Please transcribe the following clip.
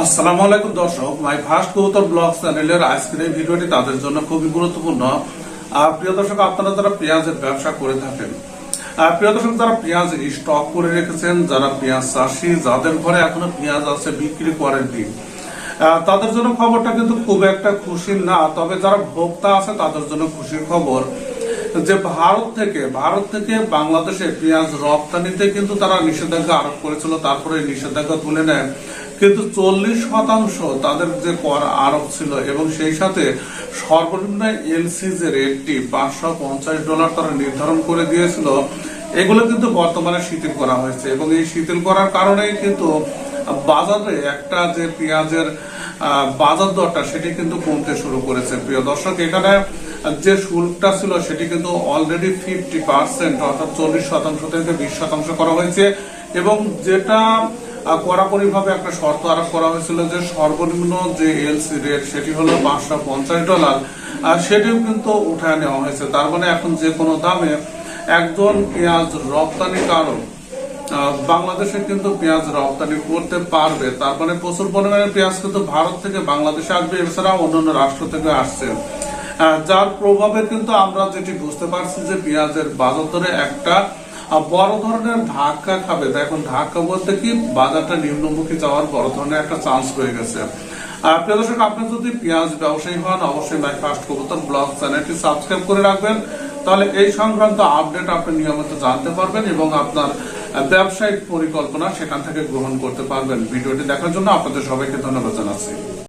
আসসালামু আলাইকুম দর্শক মাই ফার্স্ট ব্লগ চ্যানেলের ভিডিওটি তাদের জন্য খুবই গুরুত্বপূর্ণ। প্রিয় দর্শক, আপনারা যারা পেঁয়াজের ব্যবসা করে থাকেন প্রিয় দর্শক, যারা পেঁয়াজ স্টক করে রেখেছেন, যারা পেঁয়াজ যাদের ঘরে এখনও পেঁয়াজ আছে বিক্রি করেন দিন তাদের জন্য খবরটা কিন্তু খুব একটা খুশির না। তবে যারা ভোক্তা আছে, তাদের জন্য খুশির খবর যে ভারত থেকে ভারত থেকে বাংলাদেশে পেঁয়াজ রপ্তানিতে কিন্তু তারা নিষেধাজ্ঞা আরোপ করেছিল, তারপরে নিষেধাজ্ঞা তুলে নেয়। কিন্তু চল্লিশ শতাংশ তাদের যে কর আরোপ ছিল এবং সেই সাথে সর্বনিম্ন এলসি যে রেটটি পাঁচশো পঞ্চাশ ডলার তারা নির্ধারণ করে দিয়েছিল। এগুলো কিন্তু বর্তমানে শিথিল করা হয়েছে এবং এই শিথিল করার কারণেই কিন্তু বাজারে একটা যে পেঁয়াজের বাজার দরটা সেটি কিন্তু কমতে শুরু করেছে। প্রিয় দর্শক, এখানে যে শুল্কটা ছিল সেটি কিন্তু অলরেডি ফিফটি পার্সেন্ট অর্থাৎ চল্লিশ শতাংশ থেকে বিশ শতাংশ করা হয়েছে এবং যেটা কড়াকড়ি ভাবে একটা শর্ত আরোপ করা হয়েছিল যে সর্বনিম্ন যে এলসি রেট সেটি হলো পাঁচশো পঞ্চাশ ডলার আর সেটিও কিন্তু উঠায় নেওয়া হয়েছে। তার মানে এখন যে কোনো দামে একজন পেঁয়াজ রপ্তানিকারক আহ, বাংলাদেশে কিন্তু পেঁয়াজ রপ্তানি করতে পারবে। তার মানে প্রচুর পরিমাণে পেঁয়াজ কিন্তু ভারত থেকে বাংলাদেশে আসবে এছাড়া অন্যান্য রাষ্ট্র থেকে আসছে। যার প্রভাবে কিন্তু আমরা যেটি বুঝতে পারছি যে পেঁয়াজের বাজার দরে একটা বড় ধরনের ধাক্কা খাবে। দেখুন ধাক্কা বলতে কি? বাজারটা নিম্নমুখী যাওয়ার বড় ধরনের একটা চান্স হয়ে গেছে। আহ, প্রিয় দর্শক আপনি যদি পেঁয়াজ ব্যবসায়ী হন অবশ্যই মাই ফার্স্ট কবুতর ব্লগ চ্যানেলটি সাবস্ক্রাইব করে রাখবেন। তাহলে এই সংক্রান্ত আপডেট আপনি নিয়মিত জানতে পারবেন এবং আপনার ব্যবসায়িক পরিকল্পনা সেখান থেকে গ্রহণ করতে পারবেন। ভিডিওটি দেখার জন্য আপনাদের সবাইকে ধন্যবাদ জানাচ্ছি।